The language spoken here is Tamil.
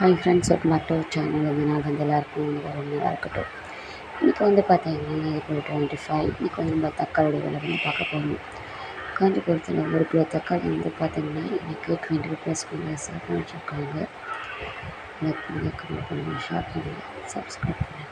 Hi friends welcome back to channel. இந்த நாள் வந்து எல்லாருக்கும் வந்து ஒரு நல்லா இருக்கட்டும் இன்றைக்கி வந்து பார்த்தீங்கன்னா ஏப்ரல் டுவெண்ட்டி ஃபைவ் இன்றைக்கி வந்து நம்ம தக்காளி விலை வந்து பார்க்க போகணும் காஞ்சிபுரத்தில் ஒரு கிலோ தக்காளி வந்து பார்த்தீங்கன்னா இன்றைக்கி டுவெண்ட்டி ருபீஸ்க்கு வந்து சேல் பண்ணிட்டுருக்காங்க லைக் பண்ணுங்கள் கமெண்ட் பண்ணுங்கள் ஷேர் பண்ணுங்கள் சப்ஸ்கிரைப் பண்ணுங்கள்